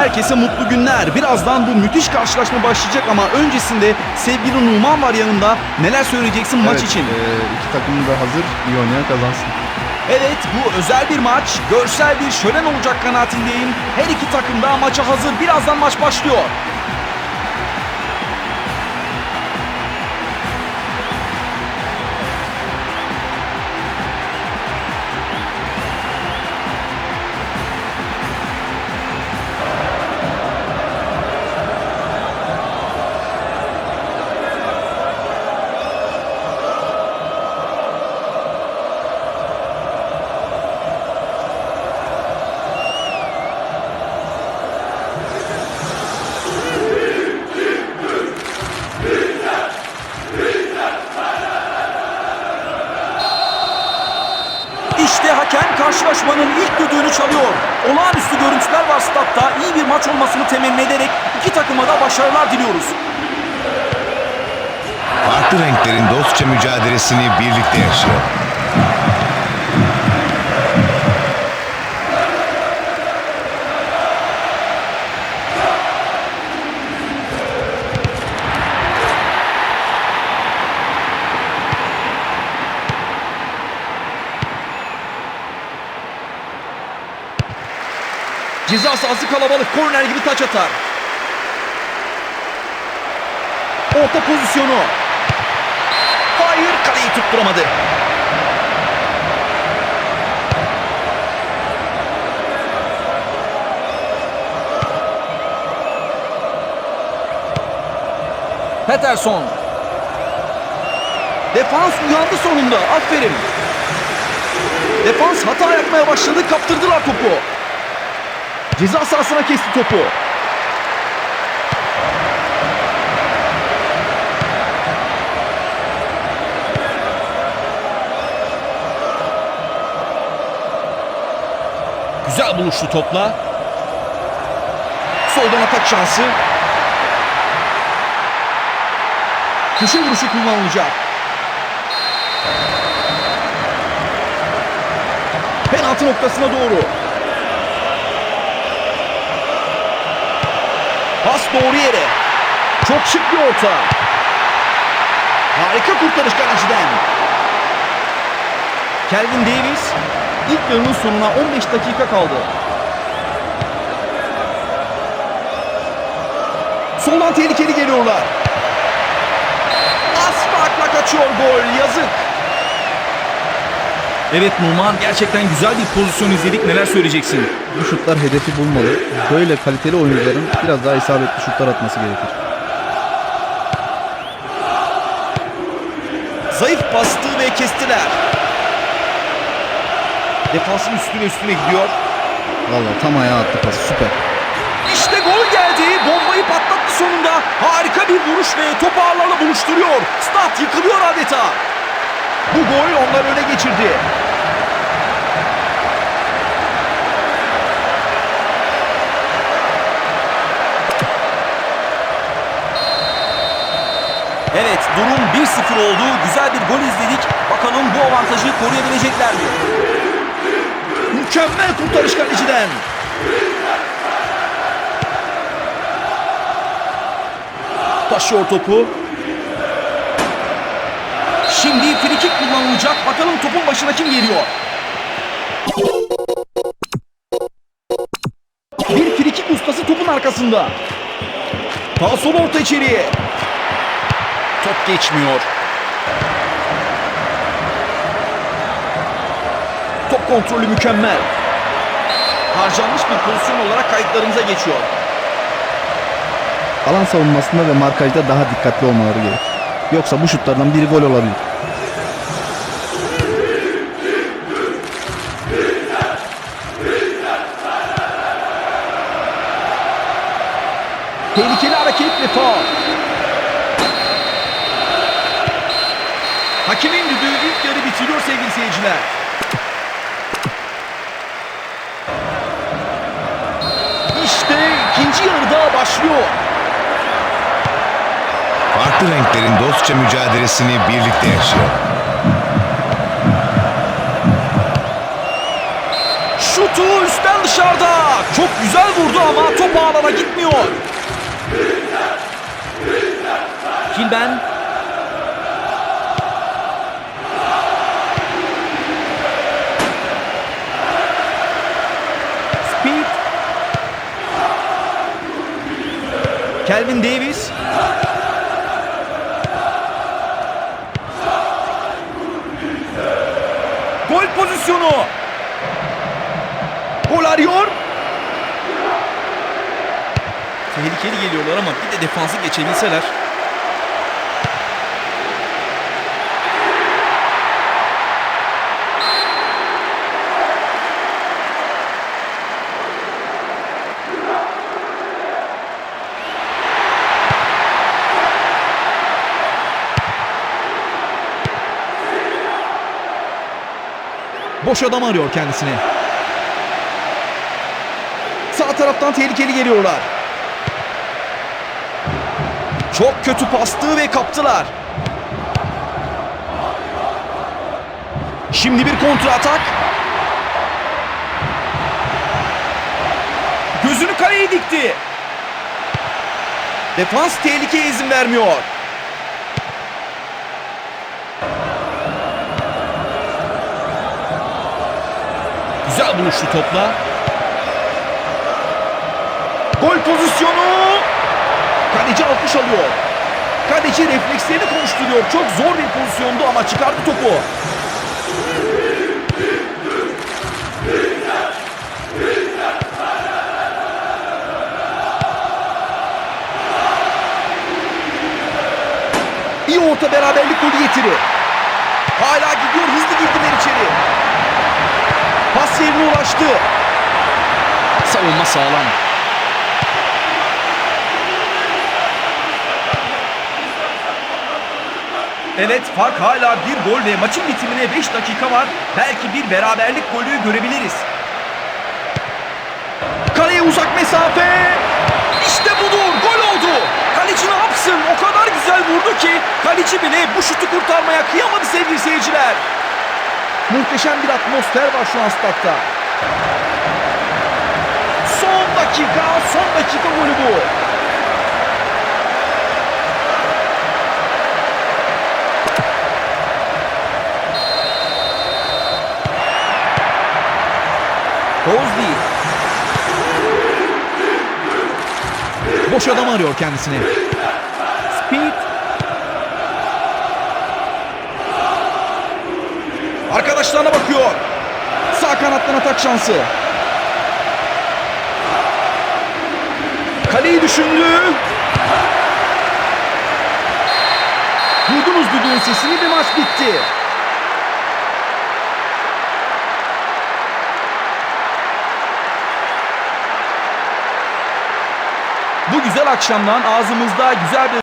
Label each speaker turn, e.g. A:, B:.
A: herkese mutlu günler. Birazdan bu müthiş karşılaşma başlayacak ama öncesinde sevgili Numan var yanında. Neler söyleyeceksin maç
B: Evet,
A: için?
B: e, iki takım da hazır. İyi oynayan kazansın.
A: Evet bu özel bir maç. Görsel bir şölen olacak kanaatindeyim. Her iki takım da maça hazır. Birazdan maç başlıyor. İşte hakem karşılaşmanın ilk düdüğünü çalıyor. Olağanüstü görüntüler var statta. İyi bir maç olmasını temenni ederek iki takıma da başarılar diliyoruz.
C: Farklı renklerin dostça mücadelesini birlikte yaşıyor.
A: Ceza sahası kalabalık. Korner gibi taç atar. Orta pozisyonu. Hayır kaleyi tutturamadı. Peterson. Defans uyandı sonunda. Aferin. Defans hata yapmaya başladı. Kaptırdılar topu. Ceza sahasına kesti topu. Güzel buluştu topla. Soldan atak şansı. Köşe vuruşu kullanılacak. Penaltı noktasına doğru. Pas doğru yere. Çok şık bir orta. Harika kurtarış kaleciden. Kelvin Davis ilk yarının sonuna 15 dakika kaldı. Soldan tehlikeli geliyorlar. Az farkla kaçıyor gol. Yazık. Evet Numan gerçekten güzel bir pozisyon izledik. Neler söyleyeceksin?
B: Bu şutlar hedefi bulmalı. Böyle kaliteli oyuncuların biraz daha isabetli şutlar atması gerekir.
A: Zayıf bastı ve kestiler. Defansın üstüne üstüne gidiyor.
B: Vallahi tam ayağa attı pas. Süper.
A: İşte gol geldi. Bombayı patlattı sonunda. Harika bir vuruş ve topu ağlarla buluşturuyor. Stat yıkılıyor adeta. Bu gol onları öne geçirdi. Evet durum 1-0 oldu. Güzel bir gol izledik. Bakalım bu avantajı koruyabilecekler mi? Mükemmel kurtarış kaleciden. Taşıyor topu. Şimdi frikik kullanılacak. Bakalım topun başına kim geliyor? Bir frikik ustası topun arkasında. Sol orta içeriye. Top geçmiyor. Top kontrolü mükemmel. Harcanmış bir pozisyon olarak kayıtlarımıza geçiyor.
B: Alan savunmasında ve markajda daha dikkatli olmaları gerek. Yoksa bu şutlardan biri gol olabilir.
A: Tehlikeli hareket ve faul. Hakemin düdüğü ilk yarı bitiriyor sevgili seyirciler. İşte ikinci yarıda başlıyor.
C: Farklı renklerin dostça mücadelesini birlikte yaşıyor.
A: Şutu üstten dışarıda. Çok güzel vurdu ama top ağlara gitmiyor. Kilben. Speed. Kelvin Davis. Gol pozisyonu. Gol arıyor. Tehlikeli geliyorlar ama bir de defansı geçebilseler. Boş adam arıyor kendisine. Sağ taraftan tehlikeli geliyorlar. Çok kötü pastı ve kaptılar. Şimdi bir kontra atak. Gözünü kaleye dikti. Defans tehlikeye izin vermiyor. Buluştu topla. Gol pozisyonu. Kaleci alkış alıyor. Kaleci reflekslerini konuşturuyor. Çok zor bir pozisyondu ama çıkardı topu. İyi orta beraberlik golü getiri. Hala gidiyor hızlı girdiler içeri. Pas yerine ulaştı. Savunma sağlam. Evet fark hala bir gol ve maçın bitimine 5 dakika var. Belki bir beraberlik golü görebiliriz. Kaleye uzak mesafe. İşte budur. Gol oldu. Kaleci ne yapsın? O kadar güzel vurdu ki kaleci bile bu şutu kurtarmaya kıyamadı sevgili seyirciler. Muhteşem bir atmosfer var şu an statta. Son dakika, son dakika golü bu. Bozdi. Boş adam arıyor kendisini. Speed. Arkadaşlarına bakıyor. Sağ kanattan atak şansı. Kaleyi düşündü. Duydunuz düdüğün sesini bir maç bitti. Bu güzel akşamdan ağzımızda güzel bir